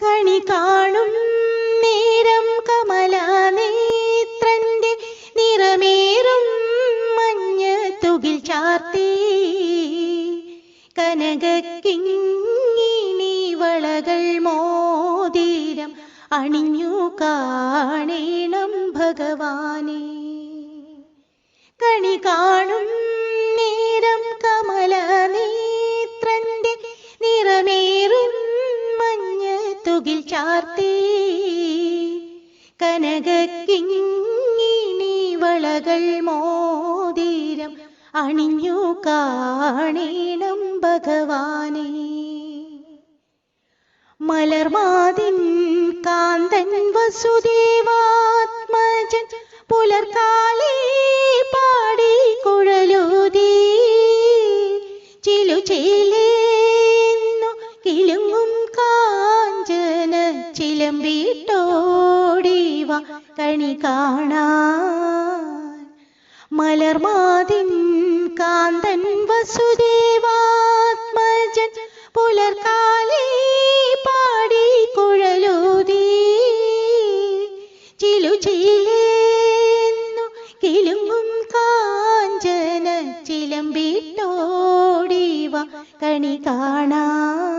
കണി കാണും നേരം കമലാനേത്രന്റെ നിറമേറും മഞ്ഞ തുകിൽ ചാർത്തി. കനകക്കിങ്ങിണി വളകൾ മോതിരം അണിഞ്ഞു കാണേണം ഭഗവാനെ. കണി കാണും തുകിൽ ചാർത്തി. കനകക്കിങ്ങിണി വളകൾ മോതിരം അണിഞ്ഞു കാണീണം ഭഗവാനെ. മലർമാതിൻ കാന്തൻ വസുദേവാത്മജൻ പുലർക്കാലേ ചിലമ്പിട്ടോടിവ കണി കാണാൻ. മലർമാതിൻ കാന്തൻ വസുദേവാത്മജൻ പുലർക്കാലേ പാടി കുഴലൂതി. ചിലു ചിലേന്നു കിലുങ്ങും കാഞ്ചന ചിലമ്പിട്ടോടിവ കണി കാണാൻ.